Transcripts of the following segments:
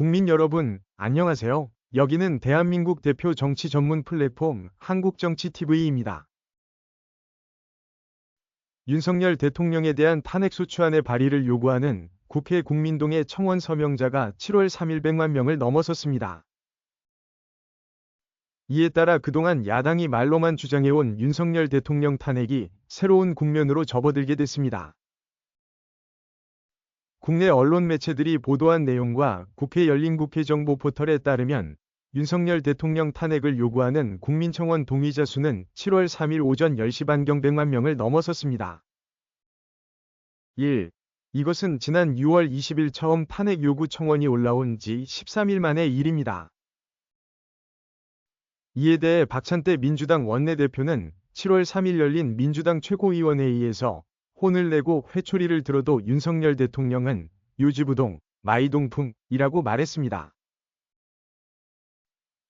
국민 여러분, 안녕하세요. 여기는 대한민국 대표 정치 전문 플랫폼 한국정치TV입니다. 윤석열 대통령에 대한 탄핵소추안의 발의를 요구하는 국회 국민동의 청원 서명자가 7월 3일 100만 명을 넘어섰습니다. 이에 따라 그동안 야당이 말로만 주장해온 윤석열 대통령 탄핵이 새로운 국면으로 접어들게 됐습니다. 국내 언론 매체들이 보도한 내용과 국회 열린 국회 정보 포털에 따르면 윤석열 대통령 탄핵을 요구하는 국민청원 동의자 수는 7월 3일 오전 10시 반경 100만 명을 넘어섰습니다. 1. 이것은 지난 6월 20일 처음 탄핵 요구 청원이 올라온 지 13일 만의 일입니다. 이에 대해 박찬대 민주당 원내대표는 7월 3일 열린 민주당 최고위원회의에서 혼을 내고 회초리를 들어도 윤석열 대통령은 요지부동, 마이동풍이라고 말했습니다.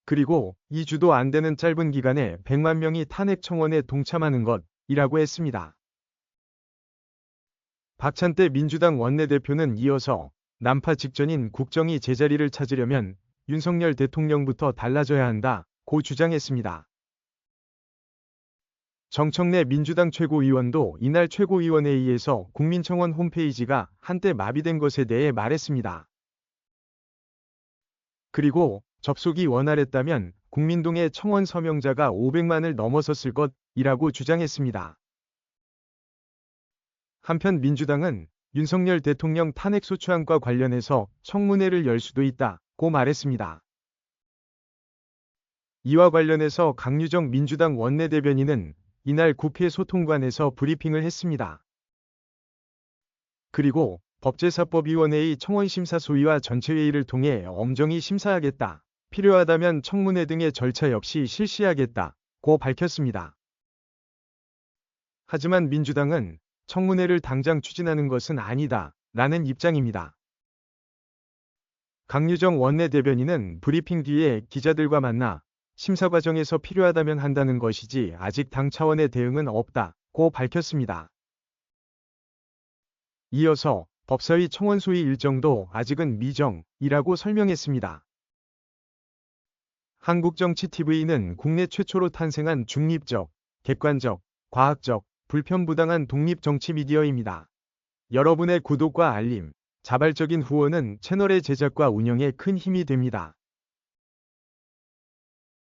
그리고 2주도 안 되는 짧은 기간에 100만 명이 탄핵 청원에 동참하는 것이라고 했습니다. 박찬대 민주당 원내대표는 이어서 난파 직전인 국정이 제자리를 찾으려면 윤석열 대통령부터 달라져야 한다 고 주장했습니다. 정청래 민주당 최고위원도 이날 최고위원회의에서 국민청원 홈페이지가 한때 마비된 것에 대해 말했습니다. 그리고 접속이 원활했다면 국민동의 청원 서명자가 500만을 넘어섰을 것이라고 주장했습니다. 한편 민주당은 윤석열 대통령 탄핵 소추안과 관련해서 청문회를 열 수도 있다고 말했습니다. 이와 관련해서 강유정 민주당 원내대변인은 이날 국회 소통관에서 브리핑을 했습니다. 그리고 법제사법위원회의 청원심사 소위와 전체회의를 통해 엄정히 심사하겠다. 필요하다면 청문회 등의 절차 역시 실시하겠다 고 밝혔습니다. 하지만 민주당은 청문회를 당장 추진하는 것은 아니다. 라는 입장입니다. 강유정 원내대변인은 브리핑 뒤에 기자들과 만나 심사 과정에서 필요하다면 한다는 것이지 아직 당 차원의 대응은 없다고 밝혔습니다. 이어서 법사위 청원 소위 일정도 아직은 미정이라고 설명했습니다. 한국정치TV는 국내 최초로 탄생한 중립적, 객관적, 과학적, 불편부당한 독립정치 미디어입니다. 여러분의 구독과 알림, 자발적인 후원은 채널의 제작과 운영에 큰 힘이 됩니다.